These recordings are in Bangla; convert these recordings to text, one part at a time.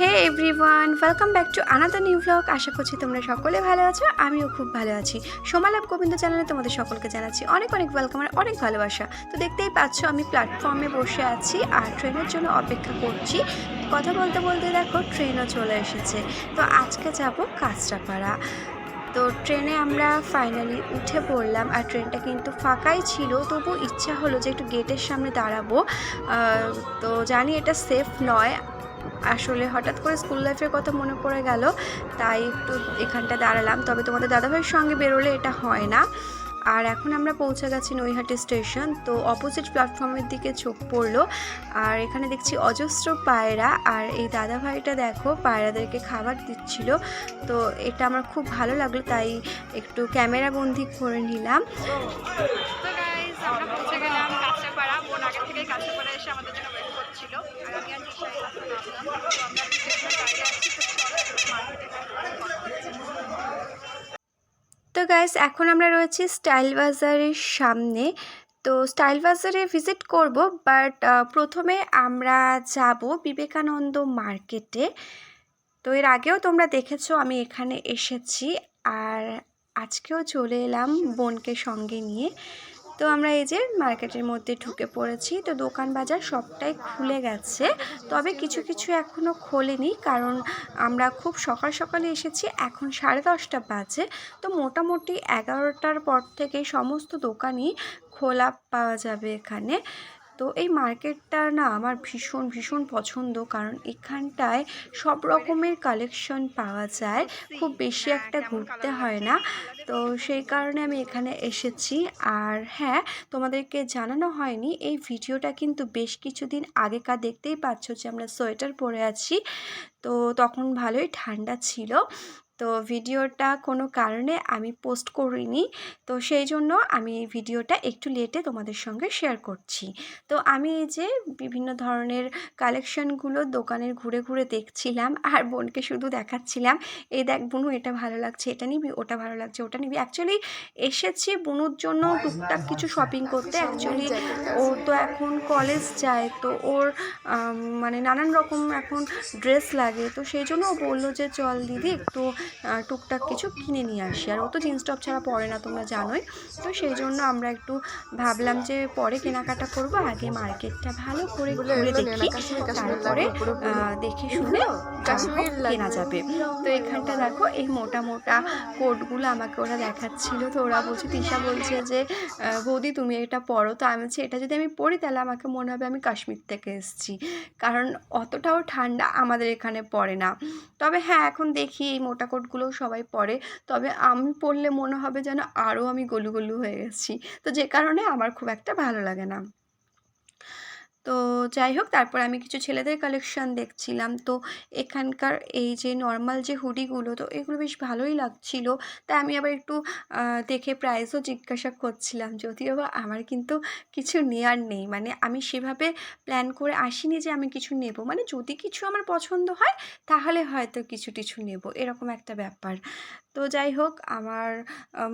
Hey everyone welcome back to another new blog আশা করছি তোমরা সকলে ভালো আছো, আমিও খুব ভালো আছি। সোমালাভ গোবিন্দ চ্যানেলে তোমাদের সকলকে জানাচ্ছি অনেক অনেক ওয়েলকাম আর অনেক ভালোবাসা। তো দেখতেই পাচ্ছ আমি প্ল্যাটফর্মে বসে আছি আর ট্রেনের জন্য অপেক্ষা করছি। কথা বলতে বলতে দেখো ট্রেনও চলে এসেছে। তো আজকে যাব কাঁচরাপাড়া। তো ট্রেনে আমরা ফাইনালি উঠে পড়লাম আর ট্রেনটা কিন্তু ফাঁকাই ছিল তবু ইচ্ছা হলো যে একটু গেটের সামনে দাঁড়াবো। তো জানি এটা সেফ নয়। আসলে হঠাৎ করে স্কুল লাইফের কথা মনে পড়ে গেল, তাই একটু এখানটা দাঁড়ালাম। তবে তোমাদের দাদাভাইয়ের সঙ্গে বেরোলে এটা হয় না। আর এখন আমরা পৌঁছে গেছি নৈহাটি স্টেশন, তো অপোজিট প্ল্যাটফর্মের দিকে চোখ পড়ল। আর এখানে দেখছি অজস্র পায়রা, আর এই দাদাভাইটা দেখো, পায়রাদেরকে খাবার দিচ্ছিল। তো এটা আমার খুব ভালো লাগল, তাই একটু ক্যামেরা বন্দি করে নিলাম তো গাইজ আমরা পৌঁছে গেলাম কাঁচরাপাড়া বোন আগে থেকে কাঁচরাপাড়া এসে আমাদের জন্য ওয়েট করছিল আর আমি আর নিশা এই রাস্তা নামলাম তো আমরা স্টেশনে দাঁড়িয়ে আছি তো চলো মার্কেটে তো গাইস এখন আমরা রয়েছি স্টাইল বাজারের সামনে। তো স্টাইল বাজারে ভিজিট করব বাট প্রথমে আমরা যাব বিবেকানন্দ মার্কেটে। তো এর আগেও তোমরা দেখেছ আমি এখানে এসেছি। আর আজকেও চলে এলাম বোনকে সঙ্গে নিয়ে। তো আমরা এই যে মার্কেটের মধ্যে ঢুকে পড়েছি। তো দোকান বাজার সবটাই খুলে গেছে। তবে কিছু কিছু এখনও খোলেনি কারণ আমরা খুব সকাল সকালে এসেছি, এখন সাড়ে দশটা বাজে। তো মোটামুটি এগারোটার পর থেকে সমস্ত দোকানই খোলা পাওয়া যাবে এখানে। তো এই মার্কেটটা না আমার ভীষণ ভীষণ পছন্দ। কারণ এখানটায় সব রকমের কালেকশন পাওয়া যায়। খুব বেশি একটা ঘুরতে হয় না। তো সেই কারণে আমি এখানে এসেছি। আর হ্যাঁ তোমাদেরকে জানানো হয়নি, এই ভিডিওটা কিন্তু বেশ কিছুদিন আগেকার দেখতেই পাচ্ছ যে আমরা সোয়েটার পরে আছি। তো তখন ভালোই ঠান্ডা ছিল। তো ভিডিওটা কোনো কারণে আমি পোস্ট করিনি। তো সেই জন্য আমি এই ভিডিওটা একটু লেটে তোমাদের সঙ্গে শেয়ার করছি। তো আমি এই যে বিভিন্ন ধরনের কালেকশনগুলো দোকানের ঘুরে ঘুরে দেখছিলাম আর বোনকে শুধু দেখাচ্ছিলাম, এই দেখ বুনু, এটা ভালো লাগছে, এটা নিবি, ওটা ভালো লাগছে, ওটা নিবি। অ্যাকচুয়ালি এসেছি বুনুর জন্য টুকটাক কিছু শপিং করতে। অ্যাকচুয়ালি ও তো এখন কলেজ যায়, তো ওর মানে নানান রকম এখন ড্রেস লাগে। তো সেই জন্য ও বলল যে, চল দিদি, একটু টুকটাক কিছু কিনে নিয়ে আসি। আর ও তো জিন্স টপ ছাড়া পরে না তোমরা জানোই। তো সেই জন্য আমরা একটু ভাবলাম যে পরে কেনাকাটা করব আগে মার্কেটটা ভালো করে ঘুরে দেখি। তারপরে দেখে শুনে কেনা যাবে। তো এখানটা দেখো এই মোটা মোটা কোটগুলো আমাকে ওরা দেখাচ্ছিল। তো ওরা বলছে তিশা বলছে যে বৌদি তুমি এটা পরো। তো আমি বলছি এটা যদি আমি পরি তাহলে আমাকে মনে হবে আমি কাশ্মীর থেকে এসেছি। কারণ অতটাও ঠান্ডা আমাদের এখানে পড়ে না। তবে হ্যাঁ এখন দেখি এই মোটা কোটগুলোও সবাই পরে। তবে আমি পরলে মনে হবে যেন আরও আমি গলু গলু হয়ে গেছি। তো যে কারণে আমার খুব একটা ভালো লাগে না। তো যাই হোক, তারপর আমি কিছু ছেলেদের কালেকশন দেখছিলাম। তো এখানকার এই যে নর্মাল যে হুডিগুলো, তো এগুলো বেশ ভালোই লাগছিল। তাই আমি আবার একটু দেখে প্রাইসও জিজ্ঞাসা করছিলাম, যদিও বা আমার কিন্তু কিছু নেয়ার নেই। মানে আমি সেভাবে প্ল্যান করে আসিনি যে আমি কিছু নেব। মানে যদি কিছু আমার পছন্দ হয়, তাহলে হয়তো কিছু টিছু নেব। এরকম একটা ব্যাপার। তো যাই হোক, আমার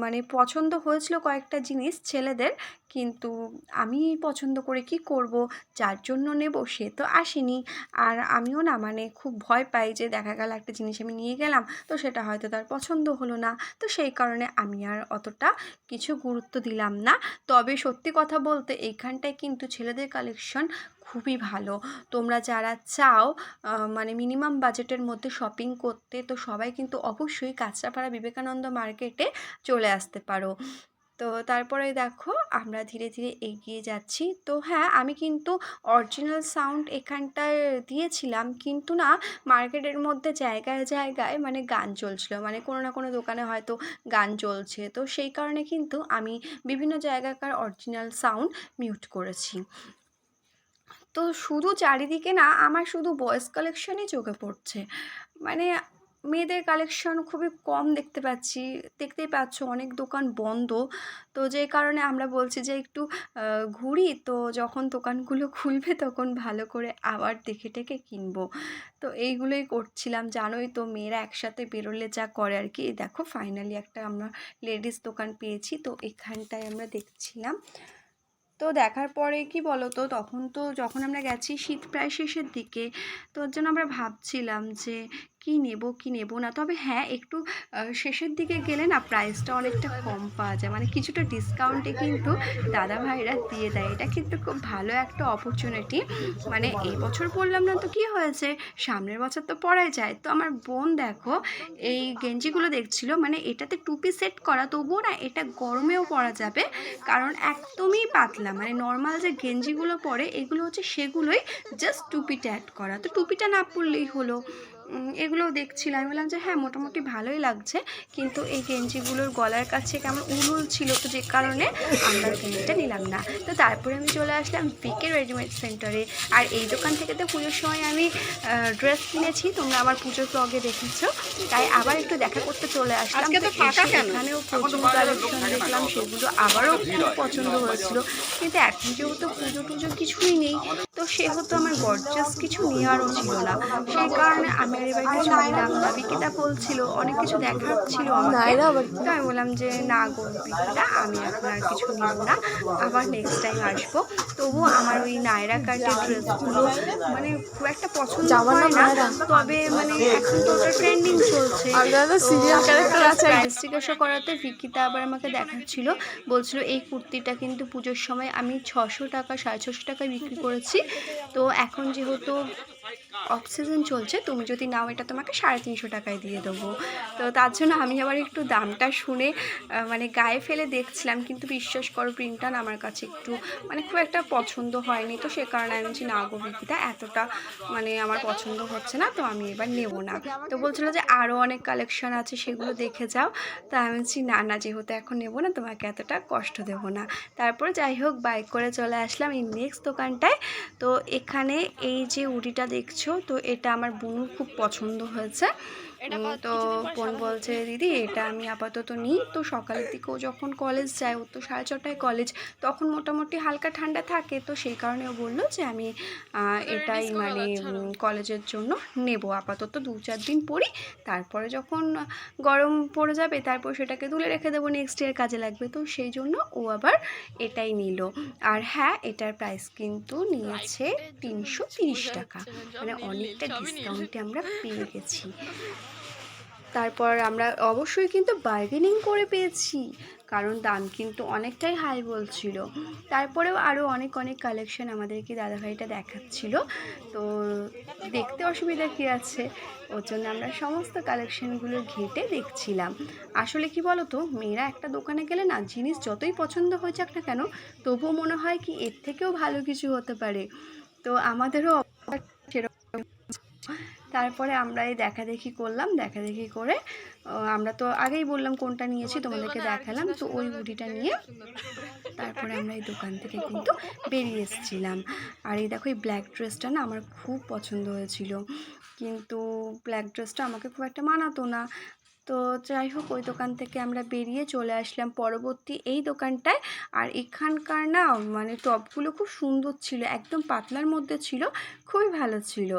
মানে পছন্দ হয়েছিল কয়েকটা জিনিস ছেলেদের, কিন্তু আমি পছন্দ করে কি করব, যার জন্য নেব সে তো আসেনি। আর আমিও না মানে খুব ভয় পাই যে দেখা গেল একটা জিনিস আমি নিয়ে গেলাম, তো সেটা হয়তো তার পছন্দ হলো না। তো সেই কারণে আমি আর অতটা কিছু গুরুত্ব দিলাম না। তবে সত্যি কথা বলতে এইখানটায় কিন্তু ছেলেদের কালেকশন খুবই ভালো। তোমরা যারা চাও মানে মিনিমাম বাজেটের মধ্যে শপিং করতে, তো সবাই কিন্তু অবশ্যই কাঁচরাপাড়া বিবেকানন্দ মার্কেটে চলে আসতে পারো। তো তারপরে দেখো, আমরা ধীরে ধীরে এগিয়ে যাচ্ছি। তো হ্যাঁ আমি কিন্তু অরিজিনাল সাউন্ড এখানটায় দিয়েছিলাম, কিন্তু না মার্কেটের মধ্যে জায়গায় জায়গায় মানে গান চলছিল। মানে কোনো না কোনো দোকানে হয়তো গান চলছে। তো সেই কারণে কিন্তু আমি বিভিন্ন জায়গাকার অরিজিনাল সাউন্ড মিউট করেছি। তো শুধু চারিদিকে না, আমার শুধু বয়েস কালেকশনই চোখে পড়ছে। মানে মেয়েদের কালেকশন খুবই কম দেখতে পাচ্ছি। দেখতেই পাচ্ছ অনেক দোকান বন্ধ। তো যে কারণে আমরা বলছি যে একটু ঘুরি। তো যখন দোকানগুলো খুলবে তখন ভালো করে আবার দেখে টেকে কিনবো। তো এইগুলোই করছিলাম। জানোই তো মেয়েরা একসাথে বেরোলে যা করে আর কি। দেখো ফাইনালি একটা আমরা লেডিস দোকান পেয়েছি। তো এখানটায় আমরা দেখছিলাম। তো দেখার পরে কি বলো তো তখন তো যখন আমরা গেছি, শীত প্রায় শেষের দিকে, তো ওর জন্য আমরা ভাবছিলাম যে কি নেব কি নেব না? তবে হ্যাঁ একটু শেষের দিকে গেলে না প্রাইসটা অনেকটা কম পাওয়া যায়। মানে কিছুটা ডিসকাউন্টে কিন্তু দাদা ভাইরা দিয়ে দেয়। এটা কিন্তু খুব ভালো একটা অপরচুনিটি মানে এই বছর বললাম না তো কি হয়েছে? সামনের বছর তো পড়াই যায়। তো আমার বোন দেখো, এই গেঞ্জিগুলো দেখছিল। মানে এটাতে টুপি সেট করা, তবুও না এটা গরমেও পরা যাবে। কারণ একদমই পাতলা। মানে নর্মাল যে গেঞ্জিগুলো পরে, এগুলো হচ্ছে সেগুলোই জাস্ট টুপিটা অ্যাড করা। তো টুপিটা না পরলেই হলো। এগুলোও দেখছিলাম। আমি বললাম যে হ্যাঁ মোটামুটি ভালোই লাগছে। কিন্তু এই গেঞ্জিগুলোর গলার কাছে কেমন উলুল ছিল তো যে কারণে আমরা গেঞ্জিটা নিলাম না। তো তারপরে আমি চলে আসলাম পিকে রেডিমেড সেন্টারে। আর এই দোকান থেকে তো পুজোর সময় আমি ড্রেস কিনেছি তোমরা আমার পুজোর ব্লগে দেখেছ। তাই আবার একটু দেখা করতে চলে আসলাম? এখানেও প্রচুর কালেকশন দেখলাম সেগুলো আবারও খুব পছন্দ হয়েছিল। কিন্তু এখন যেহেতু পুজো টুজো কিছুই নেই তো সেহেতু আমার গর্জাস কিছু নেওয়ারও ছিল না। সেই কারণে আমি আর এবার কিছু নিলাম না বিকিতা বলছিল অনেক কিছু দেখার ছিল আমাকে। তো আমি বললাম যে না গো বিকিতা আমি এখন আর কিছু নিলাম না। আবার নেক্সট টাইম আসব। তবুও আমার ওই নায়রা কাটের ড্রেসগুলো মানে খুব একটা পছন্দ হয় না। তবে মানে এখন তো ওটা ট্রেন্ডিং চলছে। জিজ্ঞাসা করাতে ভিকিতা আবার আমাকে দেখাচ্ছিল। বলছিল এই কুর্তিটা কিন্তু পুজোর সময় আমি ছশো টাকা সাড়ে ছশো টাকায় বিক্রি করেছি। তো এখন যেহেতু অফ সিজন চলছে, তুমি যদি নাও এটা তোমাকে সাড়ে তিনশো টাকায় দিয়ে দেবো। তো তার জন্য আমি আবার একটু দামটা শুনে মানে গায়ে ফেলে দেখছিলাম, কিন্তু বিশ্বাস করো প্রিন্টটা আমার কাছে একটু মানে খুব একটা পছন্দ হয়নি। তো সে কারণে আমি বলছি, না গো এতটা মানে আমার পছন্দ হচ্ছে না, তো আমি এবার নেব না। তো বলছিল যে আরও অনেক কালেকশন আছে, সেগুলো দেখে যাও। তো আমি বলছি, না না, যেহেতু এখন নেব না, তোমাকে এতটা কষ্ট দেবো না। তারপর যাই হোক বাইক করে চলে আসলাম এই নেক্সট দোকানটায়। তো এখানে এই যে উড়িটা দেখছ তো এটা আমার বোনুর খুব পছন্দ হয়েছে। তো বোন বলছে দিদি এটা আমি আপাতত নিই। তো সকালের দিকেও যখন কলেজ যায় ও তো সাড়ে ছটায় কলেজ তখন মোটামুটি হালকা ঠান্ডা থাকে। তো সেই কারণে ও বলল যে আমি এটাই মানে কলেজের জন্য নেব। আপাতত দু চার দিন পরি তারপরে যখন গরম পড়ে যাবে তারপর সেটাকে তুলে রেখে দেবো নেক্সট ইয়ার কাজে লাগবে। তো সেই জন্য ও আবার এটাই নিল। আর হ্যাঁ এটার প্রাইস কিন্তু নিয়েছে তিনশো তিরিশ টাকা। মানে অনেকটা ডিসকাউন্টে আমরা পেয়ে গেছি। তারপর আমরা অবশ্যই কিন্তু বার্গেনিং করে পেয়েছি, কারণ দাম কিন্তু অনেকটাই হাই বলছিল। তারপরেও আরও অনেক অনেক কালেকশন আমাদেরকে দাদাভাইটা দেখাচ্ছিল। তো দেখতে অসুবিধা কী আছে? ওর জন্য আমরা সমস্ত কালেকশনগুলো ঘেটে দেখছিলাম। আসলে কি বলো তো মেয়েরা একটা দোকানে গেলে না, জিনিস যতই পছন্দ হয়ে যাক না কেন, তবুও মনে হয় কি এর থেকেও ভালো কিছু হতে পারে। তো আমাদেরও তারপরে আমরা এই দেখাদেখি করলাম দেখাদেখি করে আমরা তো আগেই বললাম কোনটা নিয়েছি তোমাদেরকে দেখালাম তো ওই বুড়িটা নিয়ে তারপরে আমরা এই দোকান থেকে কিন্তু বেরিয়ে এসেছিলাম। আর এই দেখো এই ব্ল্যাক ড্রেসটা না আমার খুব পছন্দ হয়েছিল। কিন্তু ব্ল্যাক ড্রেসটা আমাকে খুব একটা মানাতো না। তো যাই হোক ওই দোকান থেকে আমরা বেরিয়ে চলে আসলাম পরবর্তী এই দোকানটায়। আর এখানকার না মানে টপগুলো খুব সুন্দর ছিল একদম পাতলার মধ্যে ছিল খুবই ভালো ছিল।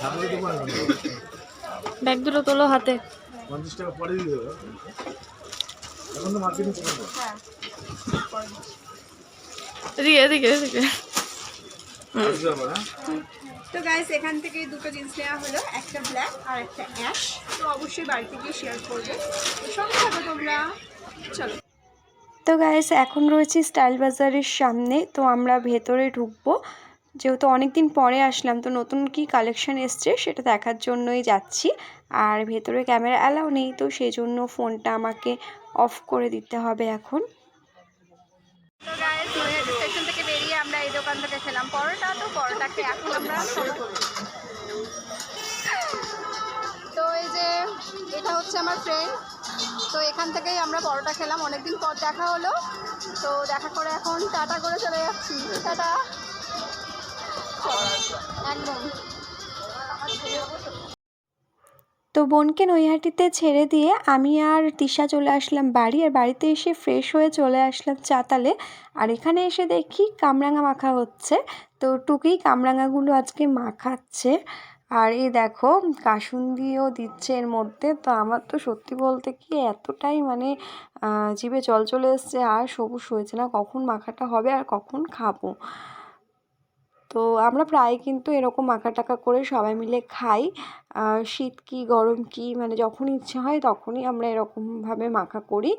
সামনে তো পারব না ব্যাগ দুটো তোলো হাতে। পঞ্চাশ টাকা পরে দিয়ে দেবো। এখন তো মার্কেটিং করব এদিকে এদিকে এদিকে। হ্যাঁ? তো গাইস এখান থেকে দুটো জিন্স নেওয়া হলো একটা ব্ল্যাক আর একটা অ্যাশ তো অবশ্যই বাড়িতে গিয়ে শেয়ার করবে। সঙ্গে থাকো তোমরা। চলো। তো গাইস এখন রয়েছি স্টাইল বাজারের সামনে। তো আমরা ভেতরে ঢুকবো। যেহেতু অনেক দিন পরে আসলাম তো নতুন কি কালেকশন এসছে সেটা দেখার জন্যই যাচ্ছি। আর ভেতরে ক্যামেরা অ্যালাউ নেই তো সেই জন্য ফোনটা আমাকে অফ করে দিতে হবে এখন তো গাইস নৈহাটি স্টেশন থেকে বেরিয়ে আমরা এই দোকান থেকে খেলাম। পরোটা তো পরোটা খেয়ে এখন আমরা তো এই যে এটা হচ্ছে আমার ফ্রেন্ড তো এখান থেকেই আমরা পরোটা খেলাম। অনেকদিন পর দেখা হলো। তো দেখা করে এখন টাটা করে চলে যাচ্ছি। টাটা। একদম। তো বোনকে নৈহাটিতে ছেড়ে দিয়ে আমি আর তিশা চলে আসলাম বাড়ি আর বাড়িতে এসে ফ্রেশ হয়ে চলে আসলাম চাতালে। আর এখানে এসে দেখি কামরাঙা মাখা হচ্ছে। তো টুকি কামরাঙাগুলো আজকে মাখাচ্ছে। আর এই দেখো কাসুন্দিও দিচ্ছে এর মধ্যে। তো আমার তো সত্যি বলতে কি এতটাই মানে জিভে জল চলে এসছে, আর সবুজ হয়েছে না কখন মাখাটা হবে আর কখন খাব। তো আমরা প্রায় কিন্তু এরকম আঁকা টাকা করে সবাই মিলে খাই। শীত কি, গরম কি মানে যখন ইচ্ছে হয় তখনই আমরা এরকমভাবে মাখা করি।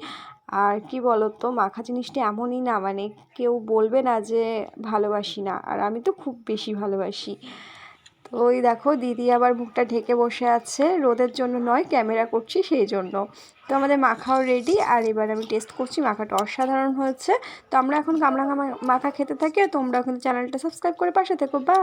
আর কি বলতো, মাখা জিনিসটা এমনই না মানে কেউ বলবে না যে ভালোবাসি না। আর আমি তো খুব বেশি ভালোবাসি। তো ওই দেখো দিদি আবার মুখটা ঢেকে বসে আছে। রোদের জন্য নয়, ক্যামেরা করছি সেই জন্য। তো আমাদের মাখাও রেডি আর এবার আমি টেস্ট করছি মাখাটা অসাধারণ হয়েছে। তো আমরা এখন কামরাঙা মাখা খেতে থাকি তোমরা কিন্তু চ্যানেলটা সাবস্ক্রাইব করে পাশে থেকো। বাই